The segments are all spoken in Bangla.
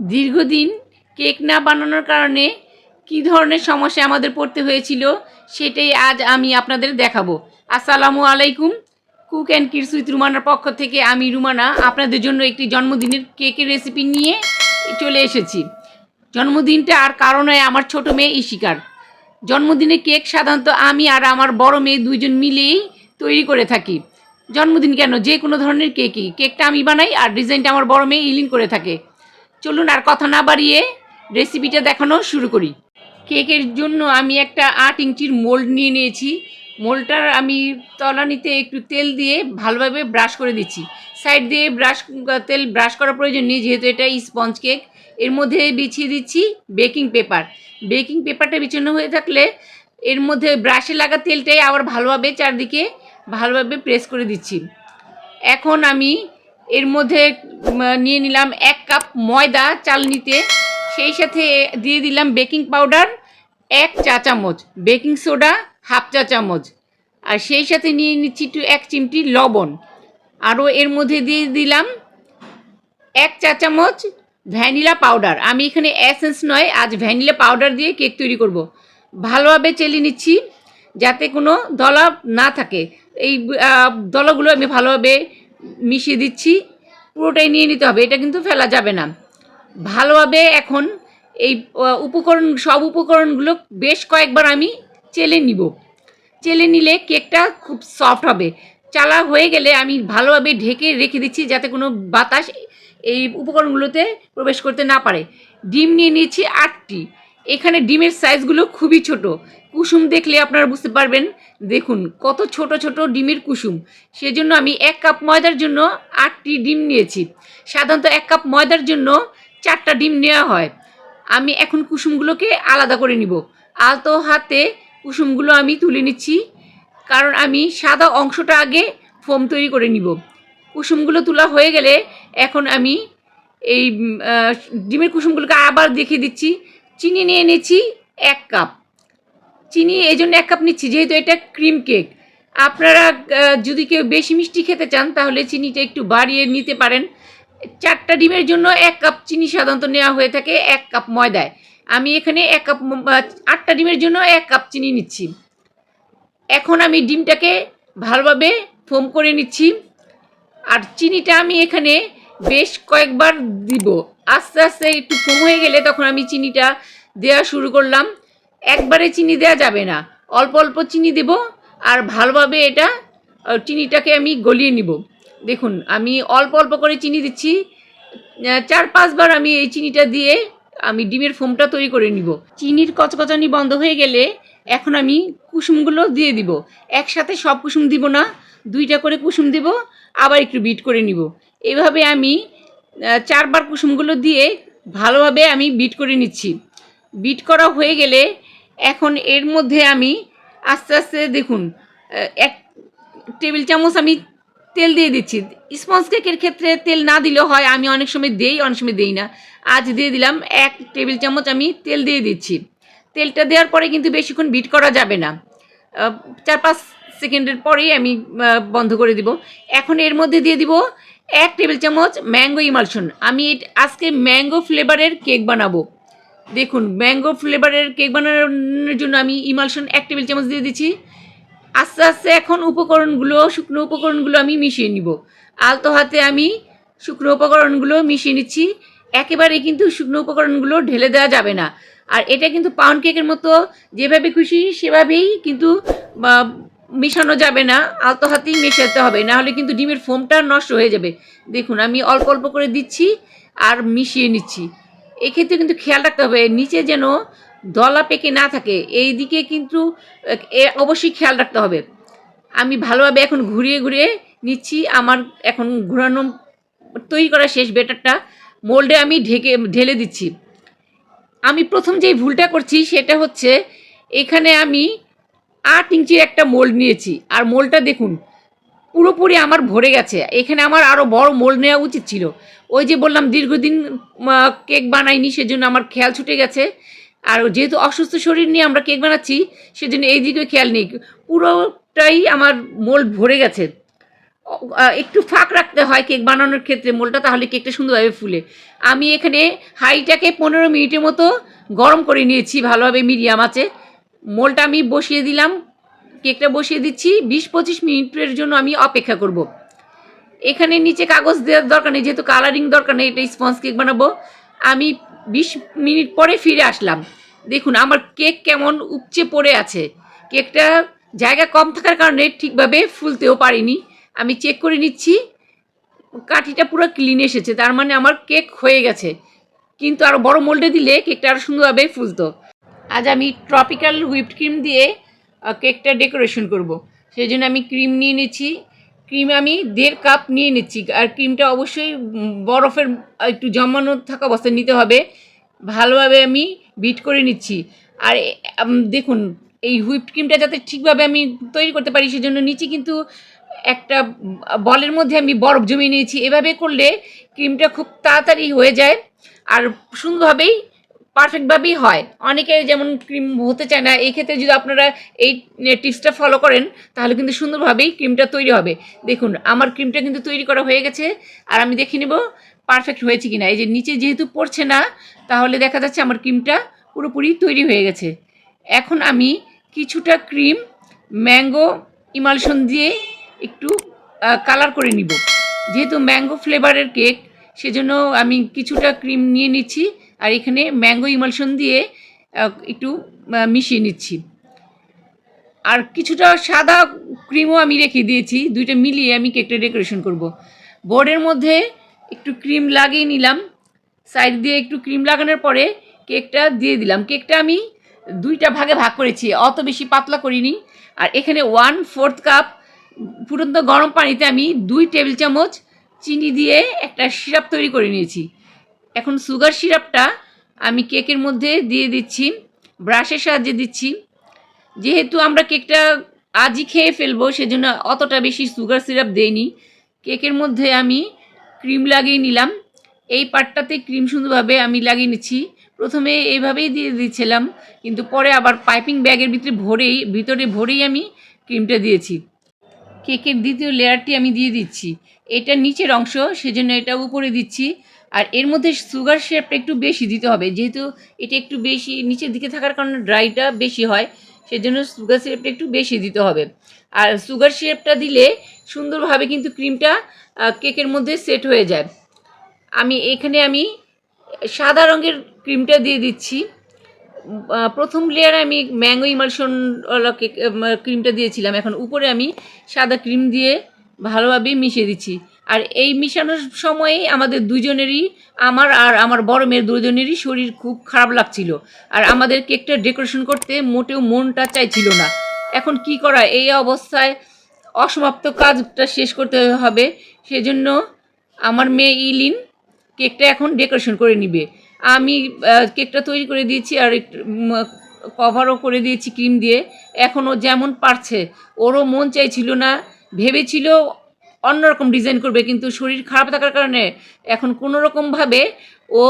দীর্ঘদিন কেক না বানানোর কারণে কী ধরনের সমস্যা আমাদের পড়তে হয়েছিল সেটাই আজ আমি আপনাদের দেখাবো। আসসালামু আলাইকুম। কুক অ্যান্ড কিডস উইথ রুমানার পক্ষ থেকে আমি রুমানা। আপনাদের জন্য একটি জন্মদিনের কেকের রেসিপি নিয়ে চলে এসেছি। জন্মদিনটা আর কারণে আমার ছোট মেয়ে ইশিকার জন্মদিনে কেক সাধারণত আমি আর আমার বড় মেয়ে দুইজন মিলেই তৈরি করে থাকি। জন্মদিন কেন? যে কোনো ধরনের কেকই। কেকটা আমি বানাই আর ডিজাইনটা আমার বড় মেয়ে ইলিন করে থাকে। চলুন আর কথা না বাড়িয়ে রেসিপিটা দেখানো শুরু করি। কেকের জন্য আমি একটা আট ইঞ্চির মোল্ড নিয়ে নিয়েছি। মোল্ডটার আমি তলানিতে একটু তেল দিয়ে ভালোভাবে ব্রাশ করে দিচ্ছি। সাইড দিয়ে ব্রাশ তেল ব্রাশ করার প্রয়োজন নেই, যেহেতু এটা স্পঞ্জ কেক এর মধ্যে বিছিয়ে দিচ্ছি বেকিং পেপার বেকিং পেপারটা বিছানো হয়ে থাকলে এর মধ্যে ব্রাশে লাগা তেলটাই আবার ভালোভাবে চারদিকে ভালোভাবে প্রেস করে দিচ্ছি। এখন আমি এর মধ্যে নিয়ে নিলাম এক কাপ ময়দা চালনিতে সেই সাথে দিয়ে দিলাম বেকিং পাউডার, এক চা চামচ। বেকিং সোডা, হাফ চা চামচ। আর সেই সাথে নিয়ে নিচ্ছি একটু এক চিমটি লবণ। আরও এর মধ্যে দিয়ে দিলাম এক চা চামচ ভ্যানিলা পাউডার। আমি এখানে অ্যাসেন্স নয়, আজ ভ্যানিলা পাউডার দিয়ে কেক তৈরি করব। ভালোভাবে চেলে নিচ্ছি যাতে কোনো দলা না থাকে। এই দলাগুলো আমি ভালোভাবে মিশিয়ে দিচ্ছি। পুরোটাই নিয়ে নিতে হবে, এটা কিন্তু ফেলা যাবে না। ভালোভাবে এখন এই উপকরণ, সব উপকরণগুলো বেশ কয়েকবার আমি চেলে নিব। চেলে নিলে কেকটা খুব সফট হবে। চালা হয়ে গেলে আমি ভালোভাবে ঢেকে রেখে দিচ্ছি যাতে কোনো বাতাস এই উপকরণগুলোতে প্রবেশ করতে না পারে। ডিম নিয়ে নিয়েছি আটটি। এখানে ডিমের সাইজগুলো খুবই ছোট। কুসুম দেখলে আপনারা বুঝতে পারবেন, দেখুন কত ছোট ছোট ডিমের কুসুম। সেজন্য আমি এক কাপ ময়দার জন্য আটটি ডিম নিয়েছি। সাধারণত এক কাপ ময়দার জন্য চারটা ডিম নেওয়া হয়। আমি এখন কুসুমগুলোকে আলাদা করে নিব। আলতো হাতে কুসুমগুলো আমি তুলে নিচ্ছি, কারণ আমি সাদা অংশটা আগে ফোম তৈরি করে নিব। কুসুমগুলো তোলা হয়ে গেলে এখন আমি এই ডিমের কুসুমগুলোকে আবার দেখিয়ে দিচ্ছি। চিনি নিয়ে নিচ্ছি এক কাপ। চিনি, এই জন্য এক কাপ নিচ্ছি, যেহেতু এটা ক্রিম কেক। আপনারা যদি কেউ বেশি মিষ্টি খেতে চান, তাহলে চিনিটা একটু বাড়িয়ে নিতে পারেন। চারটা ডিমের জন্য এক কাপ চিনি সাধারণত নেওয়া হয়ে থাকে, এক কাপ ময়দায়। আমি এখানে এক কাপ আটটা ডিমের জন্য এক কাপ চিনি নিচ্ছি। এখন আমি ডিমটাকে ভালোভাবে ফোম করে নিচ্ছি। আর চিনিটা আমি এখানে বেশ কয়েকবার দিব। আস্তে আস্তে একটু ফোম হয়ে গেলে তখন আমি চিনিটা দেওয়া শুরু করলাম। একবারে চিনি দেওয়া যাবে না। অল্প অল্প চিনি দেব আর ভালোভাবে এটা চিনিটাকে আমি গলিয়ে নিব। দেখুন, আমি অল্প অল্প করে চিনি দিচ্ছি। চার পাঁচবার আমি এই চিনিটা দিয়ে আমি ডিমের ফোমটা তৈরি করে নিব। চিনির কচকচানি বন্ধ হয়ে গেলে এখন আমি কুসুমগুলো দিয়ে দিব। একসাথে সব কুসুম দিব না, দুইটা করে কুসুম দিব, আবার একটু বিট করে নিব। এভাবে আমি চারবার কুসুমগুলো দিয়ে ভালোভাবে আমি বিট করে নিচ্ছি। বিট করা হয়ে গেলে এখন এর মধ্যে আমি আস্তে আস্তে দেখুন এক টেবিল চামচ আমি তেল দিয়ে দিচ্ছি। স্পঞ্জ কেকের ক্ষেত্রে তেল না দিলেও হয়, আমি অনেক সময় দেই, অনেক সময় দেই না। আজ দিয়ে দিলাম এক টেবিল চামচ আমি তেল দিয়ে দিচ্ছি। তেলটা দেওয়ার পরে কিন্তু বেশিক্ষণ বিট করা যাবে না। চার পাঁচ সেকেন্ডের পরেই আমি বন্ধ করে দিব। এখন এর মধ্যে দিয়ে দিব এক টেবিল চামচ ম্যাঙ্গো ইমালশন। আমি আজকে ম্যাঙ্গো ফ্লেভারের কেক বানাবো। দেখুন, ম্যাঙ্গো ফ্লেভারের কেক বানানোর জন্য আমি ইমালশন এক টেবিল চামচ দিয়ে দিচ্ছি। আস্তে আস্তে এখন উপকরণগুলো, শুকনো উপকরণগুলো আমি মিশিয়ে নিব। আলতো হাতে আমি শুকনো উপকরণগুলো মিশিয়ে নিচ্ছি। একেবারে কিন্তু শুকনো উপকরণগুলো ঢেলে দেওয়া যাবে না। আর এটা কিন্তু পাউন্ড কেকের মতো, যেভাবে খুশি সেভাবেই কিন্তু মেশানো যাবে না, আলতো হাতেই মেশাতে হবে না হলে কিন্তু ডিমের ফোমটা নষ্ট হয়ে যাবে। দেখুন, আমি অল্প অল্প করে দিচ্ছি আর মিশিয়ে নিচ্ছি। এক্ষেত্রে কিন্তু খেয়াল রাখতে হবে, নিচে যেন দলা পেকে না থাকে এই দিকে কিন্তু অবশ্যই খেয়াল রাখতে হবে। আমি ভালোভাবে এখন ঘুরিয়ে ঘুরিয়ে নিচ্ছি, আমার এখন ঘোরানো, তৈরি করা শেষ বেটারটা মোল্ডে আমি ঢেকে, ঢেলে দিচ্ছি। আমি প্রথম যেই ভুলটা করছি, সেটা হচ্ছে, এখানে আমি আট ইঞ্চির একটা মোল্ড নিয়েছি। আর মোল্ডটা দেখুন, পুরোপুরি আমার ভরে গেছে। এখানে আমার আরও বড় মোল্ড নেওয়া উচিত ছিল। ওই যে বললাম, দীর্ঘদিন কেক বানাইনি, সেজন্য আমার খেয়াল ছুটে গেছে। আর যেহেতু অসুস্থ শরীর নিয়ে আমরা কেক বানাচ্ছি, সেজন্য এই দিকে খেয়াল নেই। পুরোটাই আমার মোল্ড ভরে গেছে। একটু ফাঁক রাখতে হয় কেক বানানোর ক্ষেত্রে মোলটা, তাহলে কেকটা সুন্দরভাবে ফুলে। আমি এখানে হাঁড়িটাকে পনেরো মিনিটের মতো গরম করে নিয়েছি, ভালোভাবে মিডিয়াম আছে মোলটা আমি বসিয়ে দিলাম, কেকটা বসিয়ে দিচ্ছি, বিশ পঁচিশ মিনিটের জন্য আমি অপেক্ষা করব। এখানে নিচে কাগজ দেওয়ার দরকার নেই, যেহেতু কালারিং দরকার নেই, এটা স্পঞ্জ কেক বানাবো। আমি বিশ মিনিট পরে ফিরে আসলাম। দেখুন, আমার কেক কেমন উপচে পড়ে আছে। কেকটা জায়গা কম থাকার কারণে ঠিকভাবে ফুলতেও পারিনি। আমি চেক করে নিচ্ছি, কাঠিটা পুরো ক্লিন এসেছে, তার মানে আমার কেক হয়ে গেছে। কিন্তু আরও বড় মোল্ডে দিলে কেকটা আরও সুন্দরভাবে ফুলতো। আজ আমি ট্রপিক্যাল হুইপড ক্রিম দিয়ে কেকটা ডেকোরেশন করব। সেই জন্য আমি ক্রিম নিয়ে নিচ্ছি। ক্রিম আমি দেড় কাপ নিয়ে নিচ্ছি। আর ক্রিমটা অবশ্যই বরফের একটু জমানো থাকা অবস্থায় নিতে হবে। ভালোভাবে আমি বিট করে নিচ্ছি। আর দেখুন, এই হুইপড ক্রিমটা যাতে ঠিকভাবে আমি তৈরি করতে পারি, সেজন্য নিচে কিন্তু একটা বলের মধ্যে আমি বরফ জমিয়ে নিয়েছি। এভাবে করলে ক্রিমটা খুব তাড়াতাড়ি হয়ে যায়। আর সুন্দরভাবেই পারফেক্টভাবেই হয়। অনেকে যেমন ক্রিম হতে চায় না, এই ক্ষেত্রে যদি আপনারা এই টিপসটা ফলো করেন, তাহলে কিন্তু সুন্দরভাবেই ক্রিমটা তৈরি হবে। দেখুন, আমার ক্রিমটা কিন্তু তৈরি করা হয়ে গেছে, আর আমি দেখে নেব পারফেক্ট হয়েছে কি না এই যে নিচে যেহেতু পড়ছে না, তাহলে দেখা যাচ্ছে আমার ক্রিমটা পুরোপুরি তৈরি হয়ে গেছে। এখন আমি কিছুটা ক্রিম ম্যাঙ্গো ইমালশন দিয়ে একটু কালার করে নিব। যেহেতু ম্যাঙ্গো ফ্লেভারের কেক সেজন্য আমি কিছুটা ক্রিম নিয়ে নিচ্ছি। আর এখানে ম্যাঙ্গো ইমালশন দিয়ে একটু মিশিয়ে নিচ্ছি। আর কিছুটা সাদা ক্রিমও আমি রেখে দিয়েছি, দুইটা মিলিয়ে আমি কেকটা ডেকোরেশন করব। বোর্ডের মধ্যে একটু ক্রিম লাগিয়ে নিলাম। সাইড দিয়ে একটু ক্রিম লাগানোর পরে কেকটা দিয়ে দিলাম। কেকটা আমি দুইটা ভাগে ভাগ করেছি, অত বেশি পাতলা করিনি। আর এখানে ওয়ান ফোর্থ কাপ ফুটন্ত গরম পানিতে আমি দুই টেবিল চামচ চিনি দিয়ে একটা সিরাপ তৈরি করে নিয়েছি। এখন সুগার সিরাপটা আমি কেকের মধ্যে দিয়ে দিচ্ছি, ব্রাশের সাহায্যে দিচ্ছি। যেহেতু আমরা কেকটা আজই খেয়ে ফেলব, সেজন্য অতটা বেশি সুগার সিরাপ দেইনি। কেকের মধ্যে আমি ক্রিম লাগিয়ে নিলাম। এই পার্টটাতে ক্রিম সুন্দরভাবে আমি লাগিয়ে নিচ্ছি। প্রথমে এইভাবেই দিয়ে দিচ্ছিলাম, কিন্তু পরে আবার পাইপিং ব্যাগের ভিতরে ভরেই ভিতরে ভরেই আমি ক্রিমটা দিয়েছি। কেকের দ্বিতীয় লেয়ারটি আমি দিয়ে দিচ্ছি। এটা নিচের অংশ, সেজন্য এটা উপরে দিচ্ছি। আর এর মধ্যে সুগার সিরাপটা একটু বেশি দিতে হবে। যেহেতু এটা একটু বেশি নিচের দিকে থাকার কারণে ড্রাইটা বেশি হয়, সেজন্য সুগার সিরাপটা একটু বেশি দিতে হবে। আর সুগার সিরাপটা দিলে সুন্দরভাবে কিন্তু ক্রিমটা কেকের মধ্যে সেট হয়ে যায়। আমি এখানে আমি সাদা রঙের ক্রিমটা দিয়ে দিচ্ছি। প্রথম লেয়ারে আমি ম্যাঙ্গো ইমালশন কেক ক্রিমটা দিয়েছিলাম। এখন উপরে আমি সাদা ক্রিম দিয়ে ভালোভাবে মিশিয়ে দিচ্ছি। আর এই মিশানোর সময়েই আমাদের দুজনেরই আমার আর আমার বড় মেয়ের দুজনেরই শরীর খুব খারাপ লাগছিল। আর আমাদের কেকটা ডেকোরেশন করতে মোটেও মনটা চাইছিল না। এখন কি করা, এই অবস্থায় অসমাপ্ত কাজটা শেষ করতে হবে। সেজন্য আমার মেয়ে ইলিন কেকটা এখন ডেকোরেশন করে নিবে। আমি কেকটা তৈরি করে দিয়েছি আর কভারও করে দিয়েছি ক্রিম দিয়ে। এখনও যেমন পারছে, ওরও মন চাইছিল না। ভেবেছিল অন্যরকম ডিজাইন করবে, কিন্তু শরীর খারাপ থাকার কারণে এখন কোনো রকমভাবে ও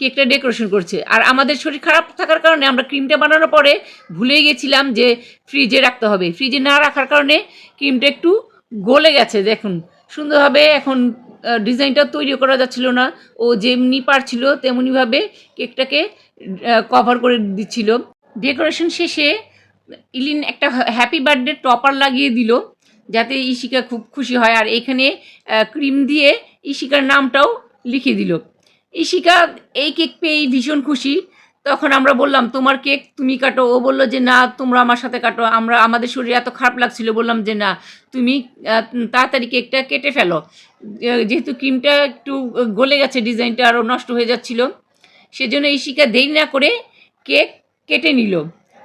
কেকটা ডেকোরেশন করছে। আর আমাদের শরীর খারাপ থাকার কারণে আমরা ক্রিমটা বানানোর পরে ভুলে গেছিলাম যে ফ্রিজে রাখতে হবে। ফ্রিজে না রাখার কারণে ক্রিমটা একটু গলে গেছে, দেখুন। সুন্দরভাবে এখন ডিজাইনটা তৈরি করা যাচ্ছিল না। ও যেমনি পারছিল তেমনিভাবে কেকটাকে কভার করে দিচ্ছিল। ডেকোরেশন শেষে ইলিন একটা হ্যাপি বার্থডে টপার লাগিয়ে দিল। যাতে ইশিকা খুব খুশি হয়। আর এখানে ক্রিম দিয়ে ইশিকার নামটাও লিখে দিল। ইশিকা এই কেক পেয়েই ভীষণ খুশি। তখন আমরা বললাম, তোমার কেক তুমি কাটো। ও বলল যে, না, তোমরা আমার সাথে কাটো। আমরা, আমাদের শরীর এত খারাপ লাগছিল। বললাম যে, না, তুমি তাড়াতাড়ি কেকটা কেটে ফেলো। যেহেতু ক্রিমটা একটু গলে গেছে, ডিজাইনটা আরও নষ্ট হয়ে যাচ্ছিল। সেজন্য ইশিকা দেরি না করে কেক কেটে নিল।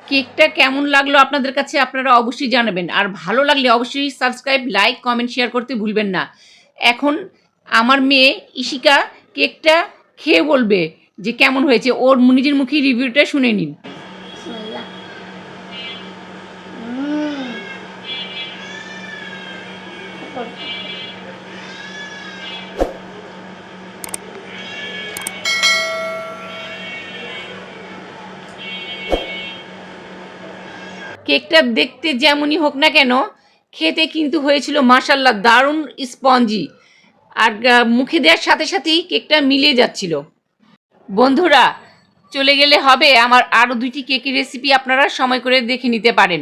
কেকটা কেমন লাগল আপনাদের কাছে আপনারা অবশ্যই জানাবেন। আর ভালো লাগলে অবশ্যই সাবস্ক্রাইব লাইক কমেন্ট শেয়ার করতে ভুলবেন না। এখন আমার মেয়ে ইশিকা কেকটা খেয়ে বলবে যে কেমন হয়েছে। ওর নিজের মুখে রিভিউটা শুনে নিন। কেকটা দেখতে যেমনই হোক না কেন, খেতে কিন্তু হয়েছিল মাসাল্লাহ দারুণ স্পঞ্জি। আর মুখে দেওয়ার সাথে সাথেই কেকটা মিলে যাচ্ছিল। বন্ধুরা, চলে গেলে হবে আমার আরও দুইটি কেকের রেসিপি আপনারা সময় করে দেখে নিতে পারেন।